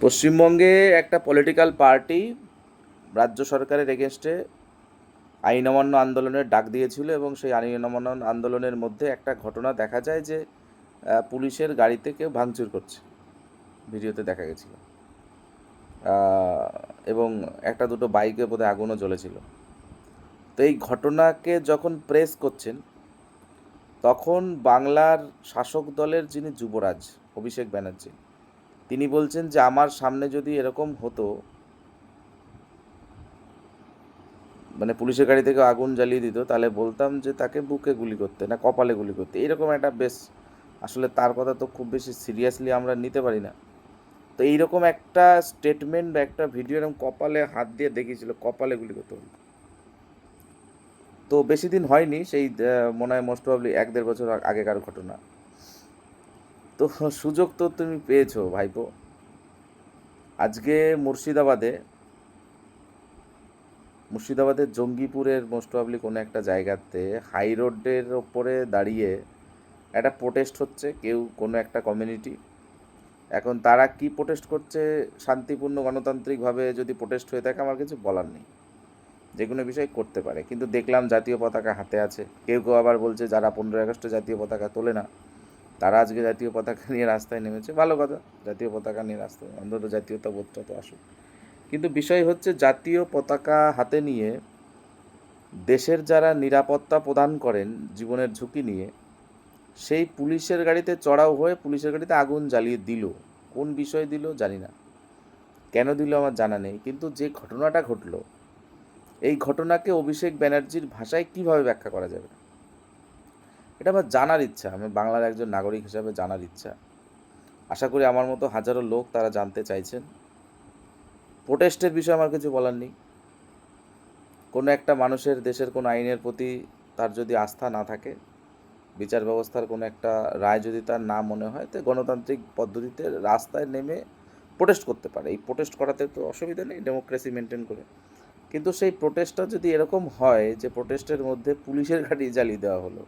পশ্চিমবঙ্গে একটা political party রাজ্য সরকারের এগেনস্টে আইন অমান্য আন্দোলনের ডাক দিয়েছিল এবং সেই আইন অমান্য আন্দোলনের মধ্যে একটা ঘটনা দেখা যায় যে পুলিশের গাড়িতে কেউ ভাঙচুর করছে। ভিডিওতে দেখা গেছিল। এবং একটা দুটো বাইকে বোধহয় আগুনও জ্বলেছিল। তো এই ঘটনাকে যখন প্রেস করছেন, তখন বাংলার শাসক দলের যিনি যুবরাজ, অভিষেক ব্যানার্জি তিনি বলছেন যে, আমার সামনে যদি এরকম হতো মানে পুলিশের গাড়ি থেকে আগুন জ্বালিয়ে দিত, তাহলে বলতাম যে তাকে বুকে গুলি করতে, না কপালে গুলি করতে। এইরকম একটা বেশ, আসলে তার কথা তো খুব বেশি সিরিয়াসলি আমরা নিতে পারি না। তো এইরকম একটা স্টেটমেন্ট বা একটা ভিডিও এরকম কপালে হাত দিয়ে দেখিয়েছিল, কপালে গুলি করতে তো বেশি দিন হয়নি, সেই মনে হয় মোস্ট প্রবলি এক দেড় বছর আগেকার ঘটনা। তো সুযোগ তো তুমি পেয়েছ, ভাইপো। আজকে মুর্শিদাবাদে মুর্শিদাবাদের জঙ্গিপুরের মোস্ট প্রবলি কোনো একটা জায়গাতে হাই রোডের ওপরে দাঁড়িয়ে একটা প্রোটেস্ট হচ্ছে, কেউ কোনো একটা কমিউনিটি এখন তারা কি প্রোটেস্ট করছে, শান্তিপূর্ণ গণতান্ত্রিকভাবে যদি প্রোটেস্ট হয়ে থাকে, আমার কিছু বলার নেই। যে কোনো বিষয় করতে পারে। কিন্তু দেখলাম জাতীয় পতাকা হাতে আছে। কেউ কেউ আবার বলছে, যারা পনেরোই আগস্টে জাতীয় পতাকা তোলে না তারা আজকে জাতীয় পতাকা নিয়ে রাস্তায় নেমেছে। ভালো কথা, জাতীয় পতাকা নিয়ে রাস্তায়, অন্তত জাতীয়তা বোধটা তো আসুক। কিন্তু বিষয় হচ্ছে জাতীয় পতাকা হাতে নিয়ে দেশের যারা নিরাপত্তা প্রদান করেন জীবনের ঝুঁকি নিয়ে, সেই পুলিশের গাড়িতে চড়াও হয়ে পুলিশের গাড়িতে আগুন জ্বালিয়ে দিল। কোন বিষয় দিল জানি না। কেন দিল আমার জানা নেই। কিন্তু যে ঘটনাটা ঘটলো, এই ঘটনাকে অভিষেক ব্যানার্জির ভাষায় কীভাবে ব্যাখ্যা করা যাবে? এটা আমার জানার ইচ্ছা। আমি বাংলার একজন নাগরিক হিসাবে জানার ইচ্ছা। আশা করি আমার মতো হাজারো লোক তারা জানতে চাইছেন। প্রোটেস্টের বিষয়ে আমার কিছু বলার নেই। কোনো একটা মানুষের দেশের কোনো আইনের প্রতি তার যদি আস্থা না থাকে, বিচার ব্যবস্থার কোনো একটা রায় যদি তার না মনে হয়, তো গণতান্ত্রিক পদ্ধতিতে রাস্তায় নেমে প্রোটেস্ট করতে পারে। এই প্রোটেস্ট করাতে তো অসুবিধা নেই, ডেমোক্রেসি মেনটেন করে। কিন্তু সেই প্রোটেস্টটা যদি এরকম হয় যে প্রোটেস্টের মধ্যে পুলিশের গাড়ি জ্বালিয়ে দেওয়া হলো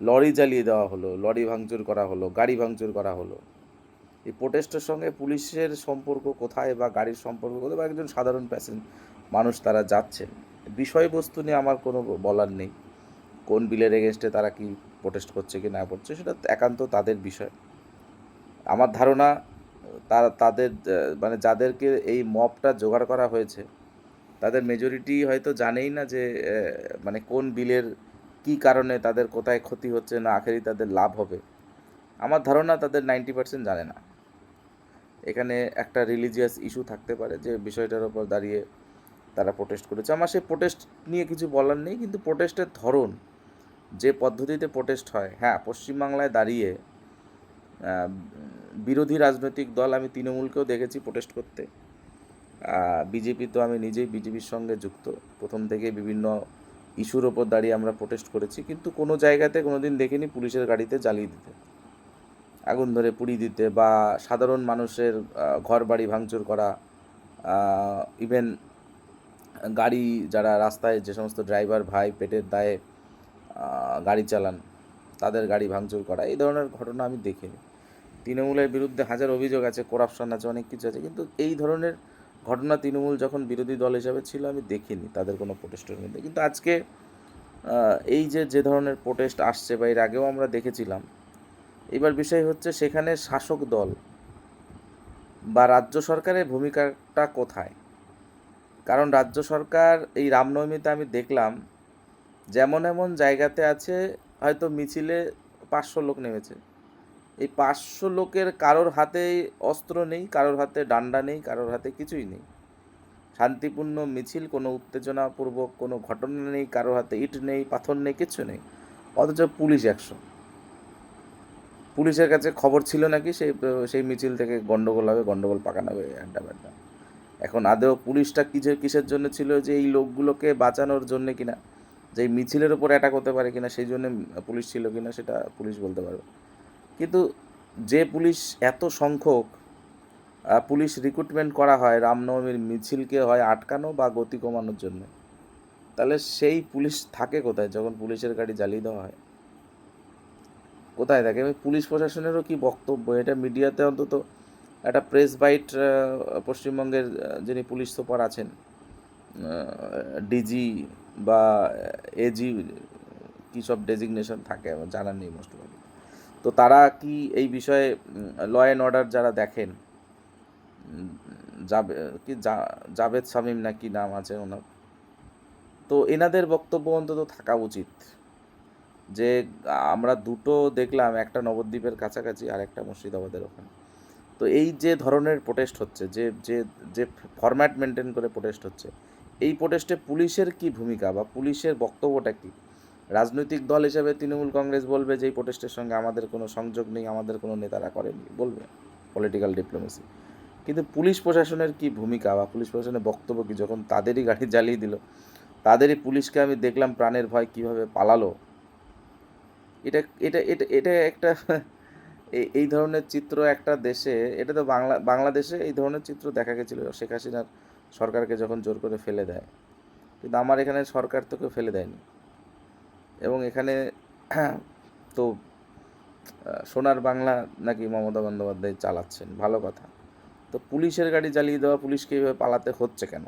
লরি জ্বালিয়ে দেওয়া হলো, লরি ভাঙচুর করা হলো, গাড়ি ভাঙচুর করা হলো। এই প্রোটেস্টের সঙ্গে পুলিশের সম্পর্ক কোথায় বা গাড়ির সম্পর্ক কোথায় বা একজন সাধারণ প্যাসেঞ্জ মানুষ তারা যাচ্ছেন বিষয়বস্তু নিয়ে আমার কোনো বলার নেই। কোন বিলের এগেনস্টে তারা কি প্রোটেস্ট করছে কি না করছে সেটা একান্ত তাদের বিষয়। আমার ধারণা, তারা তাদের মানে যাদেরকে এই মপটা জোগাড় করা হয়েছে, তাদের মেজরিটি হয়তো জানেই না যে মানে কোন বিলের কি কারণে তাদের কোথায় ক্ষতি হচ্ছে না আখেরি তাদের লাভ হবে? আমার ধারণা তাদের নাইনটি পার্সেন্ট জানে না। এখানে একটা রিলিজিয়াস ইস্যু থাকতে পারে যে বিষয়টার ওপর দাঁড়িয়ে তারা প্রোটেস্ট করেছে। আমার সেই প্রোটেস্ট নিয়ে কিছু বলার নেই, কিন্তু প্রোটেস্টের ধরন, যে পদ্ধতিতে প্রোটেস্ট হয় হ্যাঁ পশ্চিমবাংলায় দাঁড়িয়ে বিরোধী রাজনৈতিক দল আমি তৃণমূলকেও দেখেছি প্রোটেস্ট করতে। বিজেপি তো আমি নিজেই বিজেপির সঙ্গে যুক্ত। প্রথম থেকে বিভিন্ন ইস্যুর ওপর দাঁড়িয়ে আমরা প্রোটেস্ট করেছি, কিন্তু কোনো জায়গাতে কোনো দিন দেখিনি পুলিশের গাড়িতে জ্বালিয়ে দিতে। আগুন ধরে পুড়িয়ে দিতে বা সাধারণ মানুষের ঘর বাড়ি ভাঙচুর করা ইভেন গাড়ি যারা রাস্তায় যে সমস্ত ড্রাইভার ভাই পেটের দায়ে গাড়ি চালান, তাদের গাড়ি ভাঙচুর করা, এই ধরনের ঘটনা আমি দেখিনি। তৃণমূলের বিরুদ্ধে হাজার অভিযোগ আছে করাপশন আছে, অনেক কিছু আছে, কিন্তু এই ধরনের ঘটনা তৃণমূল যখন বিরোধী দল হিসাবে ছিল, আমি দেখিনি তাদের কোনো প্রোটেস্টের মধ্যে। কিন্তু আজকে এই যে যে ধরনের প্রোটেস্ট আসছে বা এর আগেও আমরা দেখেছিলাম, এবার বিষয় হচ্ছে সেখানে শাসক দল বা রাজ্য সরকারের ভূমিকাটা কোথায়? কারণ রাজ্য সরকার এই রামনবমীতে আমি দেখলাম, যেমন এমন জায়গাতে আছে, হয়তো মিছিলে পাঁচশো লোক নেমেছে। এই পাঁচশো লোকের কারোর হাতে অস্ত্র নেই, কারোর হাতে ডান্ডা নেই, কারোর হাতে কিছুই নেই। শান্তিপূর্ণ মিছিল, কোনো উত্তেজনাপূর্বক কোনো ঘটনা নেই, কারোর হাতে ইট নেই, পাথর নেই কিচ্ছু নেই। অথচ পুলিশ একশো। পুলিশের কাছে খবর ছিল নাকি সেই সেই মিছিল থেকে গণ্ডগোল হবে গন্ডগোল পাকানো হবে আড্ডা বাড্ডা এখন আদেও পুলিশটা কিসের কিসের জন্য ছিল যে এই লোকগুলোকে বাঁচানোর জন্য কিনা? যে মিছিলের উপর অ্যাটাক হতে পারে কিনা, সেই জন্য পুলিশ ছিল কিনা, সেটা পুলিশ বলতে পারবে। কিন্তু যে পুলিশ এত সংখ্যক পুলিশ রিক্রুটমেন্ট করা হয় রামনবমীর মিছিলকে হয় আটকানো বা গতি কমানোর জন্য, তাহলে সেই পুলিশ থাকে কোথায় যখন পুলিশের গাড়ি জ্বালিয়ে দেওয়া হয়? কোথায় থাকে? পুলিশ প্রশাসনেরও কি বক্তব্য? এটা মিডিয়াতে অন্তত একটা প্রেস বাইট পশ্চিমবঙ্গের যিনি পুলিশ সুপার আছেন ডিজি বা এজি কী সব ডেজিগনেশন থাকে, আমার জানা নেই মোস্ট তো তারা কি এই বিষয়ে ল অ্যান্ড অর্ডার যারা দেখেন যাবে, কি জাভেদ শামীম না কি নাম আছে ওনার, তো এনাদের বক্তব্য অন্তত থাকা উচিত। যে আমরা দুটো দেখলাম, একটা নবদ্বীপের কাছাকাছি আর একটা মুর্শিদাবাদের ওখানে। তো এই যে ধরনের প্রোটেস্ট হচ্ছে, যে যে যে ফরম্যাট মেনটেন করে প্রোটেস্ট হচ্ছে, এই প্রোটেস্টে পুলিশের কি ভূমিকা বা পুলিশের বক্তব্যটা কি? রাজনৈতিক দল হিসেবে তৃণমূল কংগ্রেস বলবে যে এই প্রোটেস্টের সঙ্গে আমাদের কোনো সংযোগ নেই, আমাদের কোনো নেতারা করেনি বলবে পলিটিক্যাল ডিপ্লোমেসি কিন্তু পুলিশ প্রশাসনের কি ভূমিকা বা পুলিশ প্রশাসনের বক্তব্য কি? যখন তাদেরই গাড়ি জ্বালিয়ে দিল, তাদেরই পুলিশকে আমি দেখলাম প্রাণের ভয় কীভাবে পালালো। এটা এটা এটা এটা একটা এই ধরনের চিত্র একটা দেশে, এটা তো বাংলা, বাংলাদেশে এই ধরনের চিত্র দেখা গেছিল। শেখ হাসিনার সরকারকে যখন জোর করে ফেলে দেয়, কিন্তু আমার এখানে সরকার তো কেউ ফেলে দেয়নি। এবং এখানে, তো সোনার বাংলা নাকি মমতা বন্দ্যোপাধ্যায় চালাচ্ছেন, ভালো কথা। তো পুলিশের গাড়ি জ্বালিয়ে দেওয়া পুলিশকে এইভাবে পালাতে হচ্ছে কেন?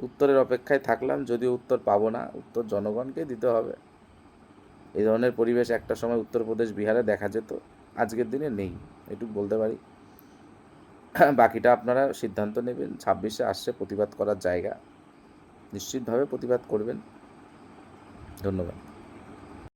উত্তরের অপেক্ষায় থাকলাম, যদিও উত্তর পাবো না, উত্তর জনগণকে দিতে হবে। এই ধরনের পরিবেশ একটা সময় উত্তরপ্রদেশ, বিহারে দেখা যেত, আজকের দিনে নেই, এটুকু বলতে পারি। বাকিটা আপনারা সিদ্ধান্ত নেবেন, ছাব্বিশে আসছে প্রতিবাদ করার জায়গা, নিশ্চিতভাবে প্রতিবাদ করবেন। ধন্যবাদ।